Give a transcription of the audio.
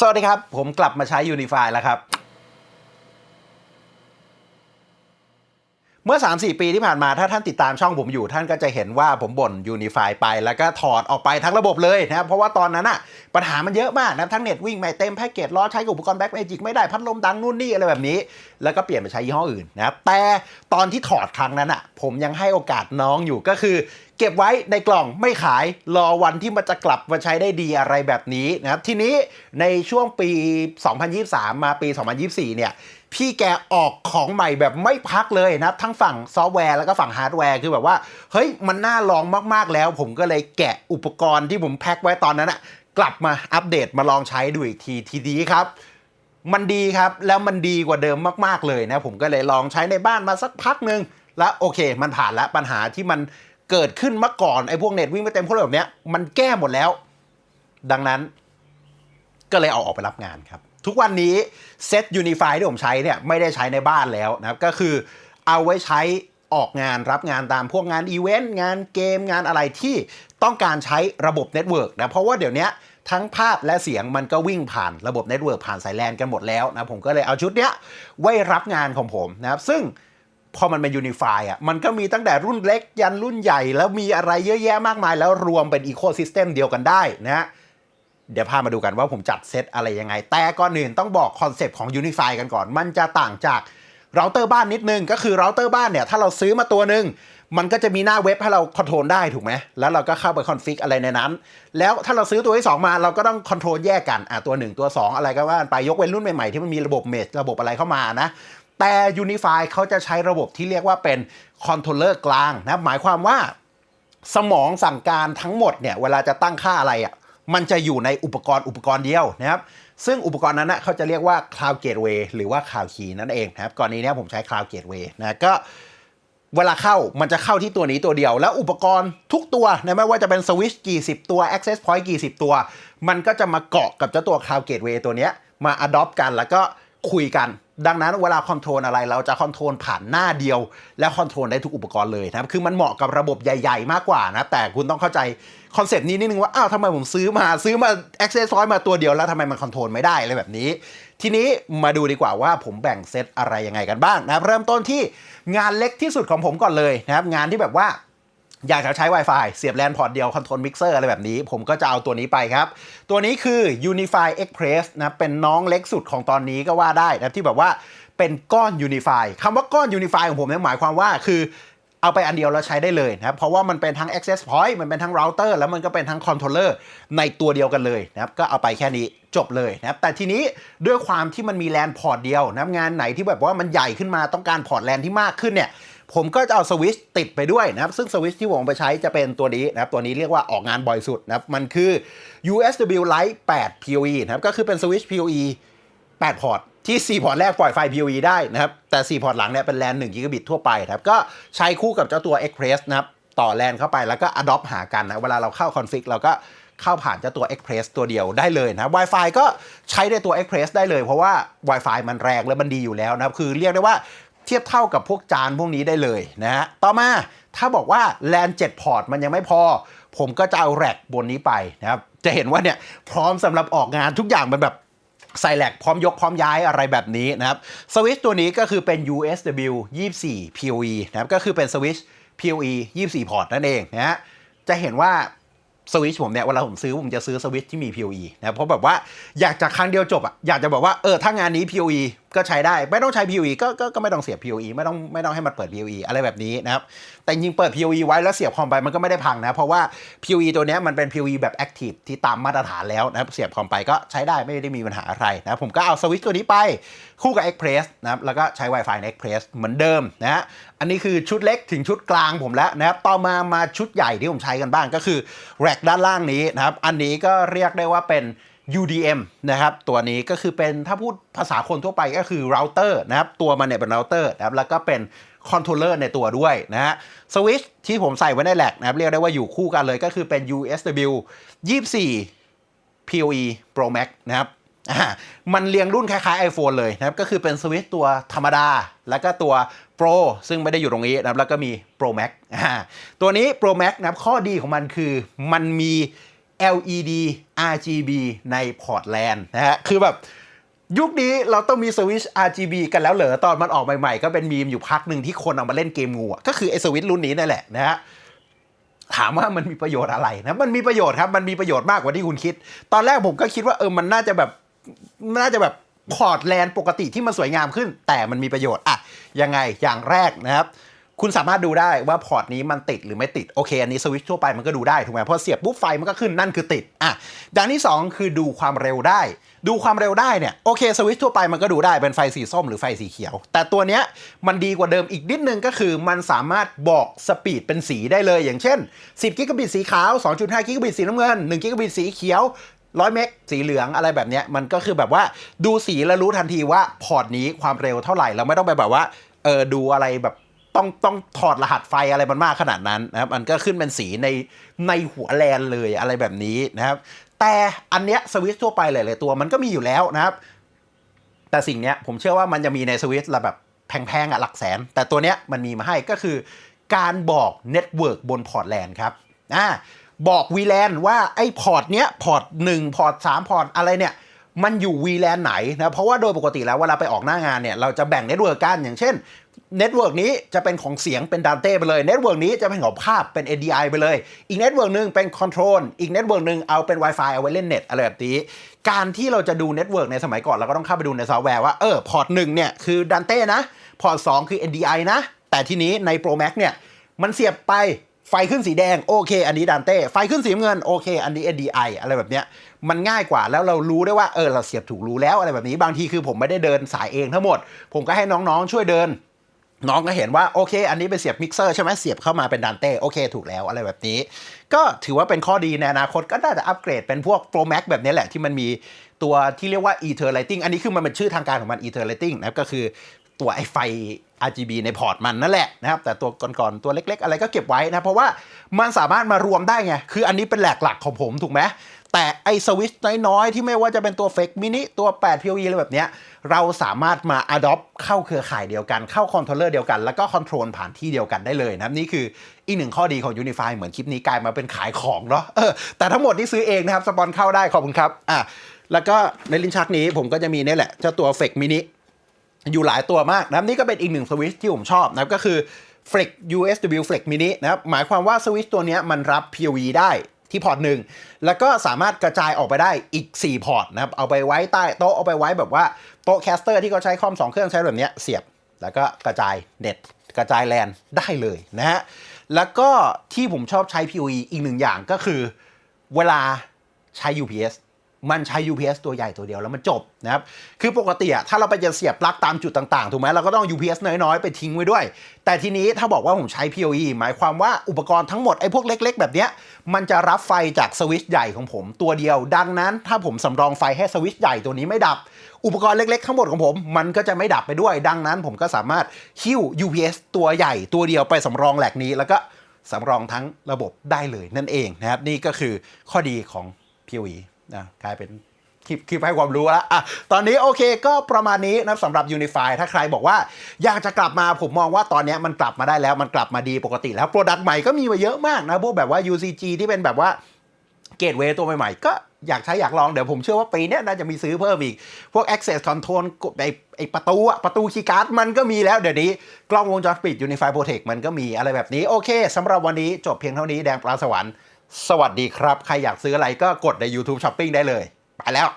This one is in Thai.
สวัสดีครับ ผมกลับมาใช้ Unify แล้วครับ เมื่อ 3-4 ปีที่ผ่านมาถ้าท่านติดตามช่องผมอยู่ ท่านก็จะเห็นว่าผมบ่น Unify ไป แล้วก็ถอดออกไปทั้งระบบเลยนะครับเพราะว่าตอนนั้นอะปัญหามันเยอะมากนะทั้งเน็ตวิ่งไม่เต็มแพ็กเกจล้อใช้กับอุปกรณ์แบ็กเมจิกไม่ได้พัดลมดังนู่นนี่อะไรแบบนี้ แล้วก็เปลี่ยนไปใช้ยี่ห้ออื่นนะครับแต่ตอนที่ถอดครั้งนั้นอะผมยังให้โอกาสน้องอยู่ก็คือ เก็บไว้ในกล่องไม่ขายรอวันที่มันจะกลับมาใช้ได้ดีอะไรแบบนี้นะครับ ทีนี้ในช่วงปี 2023 มาปี 2024 เนี่ยพี่แกออกของใหม่แบบไม่พักเลยนะทั้งฝั่งซอฟต์แวร์แล้วก็ฝั่งฮาร์ดแวร์คือแบบว่า เฮ้ย มันน่าลองมากๆแล้ว ผมก็เลยแกะอุปกรณ์ที่ผมแพ็คไว้ตอนนั้นอะกลับมาอัปเดตมาลองใช้ดูอีกทีทีนี้ครับมันดีครับแล้วมันดีกว่าเดิมมากๆเลยนะ ผมก็เลยลองใช้ในบ้านมาสักพักหนึ่งแล้วโอเค มันผ่านแล้วปัญหาที่มัน เกิดขึ้นเมื่อก่อนไอ้พวกเน็ตวิ่งไม่เต็มพวกแบบเนี้ยมันแก้หมดแล้ว ดังนั้น ก็เลยเอาออกไปรับงานครับ ทุกวันนี้เซตยูนิฟายที่ผมใช้เนี่ยไม่ได้ใช้ในบ้านแล้วนะครับ ก็คือเอาไว้ใช้ออกงานรับงานตามพวกงานอีเวนต์งานเกมงานอะไรที่ต้องการใช้ระบบเน็ตเวิร์กนะเพราะว่าเดี๋ยวนี้ทั้งภาพและเสียงมันก็วิ่งผ่านระบบเน็ตเวิร์กผ่านสายแลนกันหมดแล้วนะผมก็เลยเอาชุดเนี้ยไว้รับงานของผมนะครับ ซึ่ง พอมันเป็นยูนิฟายอะมันก็มีตั้งแต่รุ่นเล็กยันรุ่นใหญ่ แล้วมีอะไรเยอะแยะมากมาย แล้วรวมเป็นอีโคซิสเต็มเดียวกันได้นะฮะเดี๋ยวพามาดูกันว่าผมจัดเซตอะไรยังไง แต่ก่อนอื่นต้องบอกคอนเซปต์ของ Unify กันก่อน มันจะต่างจากเราเตอร์บ้านนิดนึง ก็คือเราเตอร์บ้านเนี่ย ถ้าเราซื้อมาตัวหนึ่งมันก็จะมีหน้าเว็บให้เราคอนโทรลได้ถูกไหม แล้วเราก็เข้าไปคอนฟิกอะไรในนั้น แล้วถ้าเราซื้อตัวที่ 2 มาเราก็ต้องคอนโทรลแยกกัน อะตัว 1 ตัว 2 อะไรก็ว่าไปยกเว้นรุ่นใหม่ๆ ที่มันมีระบบเมจระบบอะไรเข้ามานะ แต่ Unify เขาจะใช้ระบบที่เรียกว่าเป็นคอนโทรลเลอร์กลางนะหมายความว่าสมองสั่งการทั้งหมดเนี่ยเวลาจะตั้งค่าอะไรอะมันจะอยู่ในอุปกรณ์อุปกรณ์เดียวนะครับ ซึ่งอุปกรณ์นั้นนะเขาจะเรียกว่า Cloud Gateway หรือว่า Cloud Key นั่นเองนะครับก่อนนี้เนี่ยผมใช้ Cloud Gateway นะก็เวลาเข้ามันจะเข้าที่ตัวนี้ตัวเดียว แล้วอุปกรณ์ทุกตัวนะไม่ว่าจะเป็นสวิตช์กี่สิบตัว Access Point กี่สิบตัว มันก็จะมาเกาะกับเจ้าตัว Cloud Gateway ตัวเนี้ยมา adopt กันแล้วก็ คุยกัน ดังนั้นเวลาคอนโทรลอะไรเราจะคอนโทรลผ่านหน้าเดียว แล้วคอนโทรลได้ทุกอุปกรณ์เลยนะครับคือมันเหมาะกับระบบใหญ่ๆ มากกว่านะแต่คุณต้องเข้าใจคอนเซปต์นี้นิดนึงว่าอ้าวทำไมผมซื้อมาซื้อมา Access Point มาตัวเดียวแล้วทำไมมันคอนโทรลไม่ได้อะไรแบบนี้ ทีนี้มาดูดีกว่าว่าผมแบ่งเซตอะไรยังไงกันบ้างนะครับเริ่มต้นที่งานเล็กที่สุดของผมก่อนเลยนะครับงานที่แบบว่า อยากจะใช้ Wi-Fi เสียบแลนพอร์ตเดียวคอนโทรลมิกเซอร์อะไรแบบนี้ ผมก็จะเอาตัวนี้ไปครับ ตัวนี้คือ Unify Express นะเป็นน้องเล็กสุดของตอนนี้ก็ว่าได้นะที่แบบว่าเป็นก้อน Unify คำว่าก้อน Unify ของผมเนี่ยหมายความว่าคือเอาไปอันเดียวแล้วใช้ได้เลยนะครับ เพราะว่ามันเป็นทั้ง access point มันเป็นทั้ง router แล้วมันก็เป็นทั้ง controller ในตัวเดียวกันเลยนะครับ ก็เอาไปแค่นี้จบเลยนะครับ แต่ทีนี้ด้วยความที่มันมีแลนพอร์ตเดียวนะงานไหนที่แบบว่ามันใหญ่ขึ้นมาต้องการพอร์ตแลนที่มากขึ้นเนี่ย ผมก็จะเอาสวิชติดไปด้วยนะครับ ซึ่งสวิชที่ผมไปใช้จะเป็นตัวนี้นะครับ ตัวนี้เรียกว่าออกงานบ่อยสุดนะครับ มันคือ USW Lite 8 PoE นะครับ ก็คือเป็นสวิช PoE 8 พอร์ตที่ 4 พอร์ตแรกปล่อยไฟ PoE ได้นะครับ แต่ 4 พอร์ตหลังเนี่ยเป็นแลน1กิกะบิตทั่วไปครับ ก็ใช้คู่กับเจ้าตัว Express นะครับต่อแลนเข้าไปแล้วก็ adopt หากันนะ เวลาเราเข้า config เราก็เข้าผ่านเจ้าตัว Express ตัวเดียวได้เลยนะ Wi-Fi ก็ใช้ในตัว Express ได้เลย เพราะว่า Wi-Fi มันแรงและมันดีอยู่แล้วนะครับ คือเรียกได้ว่า เทียบเท่ากับพวกจานพวกนี้ได้เลยนะฮะต่อมาถ้าบอกว่าแลน7พอร์ตมันยังไม่พอ ผมก็จะเอาแร็กบนนี้ไปนะครับจะเห็นว่าเนี่ยพร้อมสำหรับออกงานทุกอย่างมันแบบใส่แหลกพร้อมยกพร้อมย้ายอะไรแบบนี้นะครับสวิชตัวนี้ก็คือเป็น USW 24 PoE นะครับก็คือเป็นสวิช PoE 24 พอร์ตนั่นเองนะฮะจะเห็นว่าสวิชผมเนี่ยเวลาผมซื้อผมจะซื้อสวิชที่มี PoE นะครับเพราะแบบว่าอยากจะครั้งเดียวจบอะอยากจะบอกว่าเออถ้างานนี้ PoE ก็ใช้ได้ไม่ต้องใช้ PoE ก็ก็ก็ไม่ต้องเสียบ PoE ไม่ต้องไม่ต้องให้มันเปิด PoE อะไรแบบนี้นะครับแต่จริงเปิด PoE ไว้แล้วเสียบคอมไปมันก็ไม่ได้พังนะเพราะว่า PoE ตัวนี้มันเป็น PoE แบบ Active ที่ตามมาตรฐานแล้วนะครับเสียบคอมไปก็ใช้ได้ไม่ได้มีปัญหาอะไรนะผมก็เอาสวิตช์ตัวนี้ไปคู่กับ Express นะครับแล้วก็ใช้ Wi-Fi ใน Express เหมือนเดิมนะฮะอันนี้คือชุดเล็กถึงชุดกลางผมแล้วนะครับต่อมามาชุดใหญ่ที่ผมใช้กันบ้างก็คือแร็กด้านล่างนี้นะครับอันนี้ก็เรียกได้ว่าเป็น UDM นะครับตัวนี้ก็คือเป็นถ้าพูดภาษาคนทั่วไปก็คือ router นะครับตัวมันเนี่ยเป็น router นะครับแล้วก็เป็นคอนโทรลเลอร์ในตัวด้วยนะฮะสวิตช์ที่ผมใส่ไว้ในแหลกนะครับเรียกได้ว่าอยู่คู่กันเลยก็คือเป็น USW 24 PoE Pro Max นะครับมันเรียงรุ่นคล้ายๆ iPhone เลยนะครับก็คือเป็นสวิตช์ตัวธรรมดา แล้วก็ตัว Pro ซึ่งไม่ได้อยู่ตรงนี้นะครับแล้วก็มี Pro Max ตัวนี้ Pro Max นะครับข้อดีของมันคือมันมี LED RGB ในพอร์ตแลนด์นะฮะ คือแบบยุคนี้เราต้องมีสวิช RGB กันแล้วเหรอ ตอนมันออกใหม่ๆ ก็เป็นมีมอยู่พักหนึ่งที่คนเอามาเล่นเกมงูก็คือไอ้สวิชรุ่นนี้นั่นแหละนะฮะ ถามว่ามันมีประโยชน์อะไรนะ มันมีประโยชน์ครับ มันมีประโยชน์มากกว่าที่คุณคิด ตอนแรกผมก็คิดว่าเออ มันน่าจะแบบ น่าจะแบบพอร์ตแลนด์ปกติที่มันสวยงามขึ้น แต่มันมีประโยชน์อะยังไง อย่างแรกนะครับ คุณสามารถดูได้ว่าพอร์ตนี้มันติดหรือไม่ติด โอเค อันนี้สวิตช์ทั่วไปมันก็ดูได้ถูกไหมพราะเสียบปุ๊บไฟมันก็ขึ้นนั่นคือติดอะอย่างที่สองคือดูความเร็วได้ ดูความเร็วได้เนี่ยโอเคสวิตช์ทั่วไปมันก็ดูได้เป็นไฟสีส้มหรือไฟสีเขียว แต่ตัวเนี้ยมันดีกว่าเดิมอีกนิดนึงก็คือ มันสามารถบอกสปีดเป็นสีได้เลย อย่างเช่น 10กิกะบิตสีขาว 2.5กิกะบิตสีน้ำเงิน1กิกะบิตสีเขียวร้อยเมกสีเหลืองอะไรแบบเนี้ยมันก็คือแบบว่าดูสีแล้วรู้ทันทีว่าพอร์ตนี้ความเร็วเท่าไหร่เราไม่ต้องไปแบบว่าเออดูอะไรแบบ ต้องต้องถอดรหัสไฟอะไรมันมากขนาดนั้นนะครับ มันก็ขึ้นเป็นสีในในหัวแลนเลยอะไรแบบนี้นะครับ แต่อันเนี้ยสวิตช์ทั่วไปหลายๆตัวมันก็มีอยู่แล้วนะครับ แต่สิ่งเนี้ยผมเชื่อว่ามันจะมีในสวิตช์ระแบบแพงๆอะหลักแสน แต่ตัวเนี้ยมันมีมาให้ก็คือการบอกเน็ตเวิร์กบนพอร์ตแลนครับอ่าบอก VLAN ว่าไอ้พอร์ตเนี้ยพอร์ต1พอร์ต3พอร์ตอะไรเนี่ยมันอยู่ VLAN ไหนนะเพราะว่าโดยปกติแล้วเวลาไปออกหน้างานเนี่ยเราจะแบ่งเน็ตเวิร์กกันอย่างเช่น เน็ตเวิร์กนี้จะเป็นของเสียงเป็นดันเต้ไปเลยเน็ตเวิร์กนี้จะเป็นของภาพเป็น ADI ไปเลย อีกเน็ตเวิร์กหนึ่งเป็นคอนโทรลอีกเน็ตเวิร์กหนึ่งเอาเป็น Wi-Fi เอาไว้เล่นเน็ตอะไรแบบนี้การที่เราจะดูเน็ตเวิร์กในสมัยก่อนเราก็ต้องเข้าไปดูในซอฟต์แวร์ว่าเออพอร์ตหนึ่งเนี่ยคือดันเต้นะพอร์ตสคือ NDI นะ แต่ทีนี้ใน Pro Max เนี่ยมันเสียบไปไฟขึ้นสีแดงโอเค อันนี้ดันเต้ไฟขึ้นสีเงินโอเค อันนี้ NDI อะไรแบบเนี้ยมันง่ายกว่าแล้วเรารู้ได้ว่าเออเราเสียบถูกรู้แล้วอะไรแบบนี้บางทีคือผมไม่ได้เดินสายเองทั้งหมด ผมก็ให้น้องๆช่วยเดิน น้องก็เห็นว่าโอเค อันนี้เป็นเสียบมิกเซอร์ใช่ไหมเสียบเข้ามาเป็นดันเต้โอเคถูกแล้วอะไรแบบนี้ ก็ถือว่าเป็นข้อดีในอนาคตก็น่าจะอัปเกรดเป็นพวก Pro Max แบบนี้แหละที่มันมีตัวที่เรียกว่า Ether Lighting อันนี้คือมันเป็นชื่อทางการของมัน Ether Lighting นะครับก็คือตัวไอไฟ RGB ในพอร์ตมันนั่นแหละนะครับ แต่ตัวก่อนๆตัวเล็ก ๆ อะไรก็เก็บไว้นะ เพราะว่ามันสามารถมารวมได้ไง คืออันนี้เป็นแหลกหลักของผมถูกไหม แต่ไอสวิตช์น้อยๆ ที่ไม่ว่าจะเป็นตัวเฟกมินิตัว8 PoE อะไรแบบเนี้ยเราสามารถมา adopt เข้าเครือข่ายเดียวกัน เข้าคอนโทรลเลอร์เดียวกัน แล้วก็คอนโทรลผ่านที่เดียวกันได้เลยนะครับ นี่คืออีกหนึ่งข้อดีของ Unify เหมือนคลิปนี้กลายมาเป็นขายของเนาะเออแต่ทั้งหมดที่ซื้อเองนะครับ สปอนเข้าได้ขอบคุณครับอะแล้วก็ในลิ้นชักนี้ผมก็จะมีนี่แหละเจ้าตัวเฟกมินิอยู่หลายตัวมากนะครับนี่ก็เป็นอีกหนึ่งสวิตช์ที่ผมชอบนะครับก็คือ Flex USW Flex Mini นะครับหมายความว่าสวิตช์ตัวเนี้ยมันรับ PoE ได้ ที่พอร์ตหนึ่งแล้วก็สามารถกระจายออกไปได้อีก 4 พอร์ตนะครับ เอาไปไว้ใต้โต๊ะเอาไปไว้แบบว่าโต๊ะแคสเตอร์ที่เขาใช้คอม2 เครื่องใช้แบบนี้เสียบ แล้วก็กระจายเน็ตกระจายแลนได้เลยนะฮะแล้วก็ที่ผมชอบใช้ PoE อีกหนึ่งอย่างก็คือ เวลาใช้ UPS มันใช้ UPS ตัวใหญ่ตัวเดียวแล้วมันจบนะครับ คือปกติอะถ้าเราไปจะเสียบปลั๊กตามจุดต่างๆ ถูกไหมเราก็ต้อง UPS น้อยๆ ไปทิ้งไว้ด้วย แต่ทีนี้ถ้าบอกว่าผมใช้ PoE หมายความว่าอุปกรณ์ทั้งหมดไอ้พวกเล็ก ๆ แบบเนี้ย มันจะรับไฟจากสวิตช์ใหญ่ของผมตัวเดียว ดังนั้น ถ้าผมสำรองไฟให้สวิตช์ใหญ่ตัวนี้ไม่ดับ อุปกรณ์เล็กๆทั้งหมดของผม มันก็จะไม่ดับไปด้วย ดังนั้นผมก็สามารถหิ้ว UPS ตัวใหญ่ตัวเดียวไปสำรองแหลกนี้ แล้วก็สำรองทั้งระบบได้เลยนั่นเองนะครับนี่ก็คือข้อดีของ PoE นะกลายเป็นคลิปคลิปให้ความรู้แล้วอะตอนนี้โอเคก็ประมาณนี้นะสำหรับ Unify ถ้าใครบอกว่าอยากจะกลับมาผมมองว่าตอนนี้มันกลับมาได้แล้วมันกลับมาดีปกติแล้วโปรดักต์ใหม่ก็มีมาเยอะมากนะพวกแบบว่า UCG ที่เป็นแบบว่าเกตเวย์ตัวใหม่ๆ ก็อยากใช้อยากลองเดี๋ยวผมเชื่อว่าปีนี้น่าจะมีซื้อเพิ่มอีก พวก access control ไอไอประตูอะประตูคีย์การ์ดมันก็มีแล้วเดี๋ยวนี้ กล้องวงจรปิด Unify Protect มันก็มีอะไรแบบนี้โอเคสำหรับวันนี้จบเพียงเท่านี้แดงปลาสวรรค์ สวัสดีครับ ใครอยากซื้ออะไรก็กดใน YouTube Shopping ได้เลย ไปแล้ว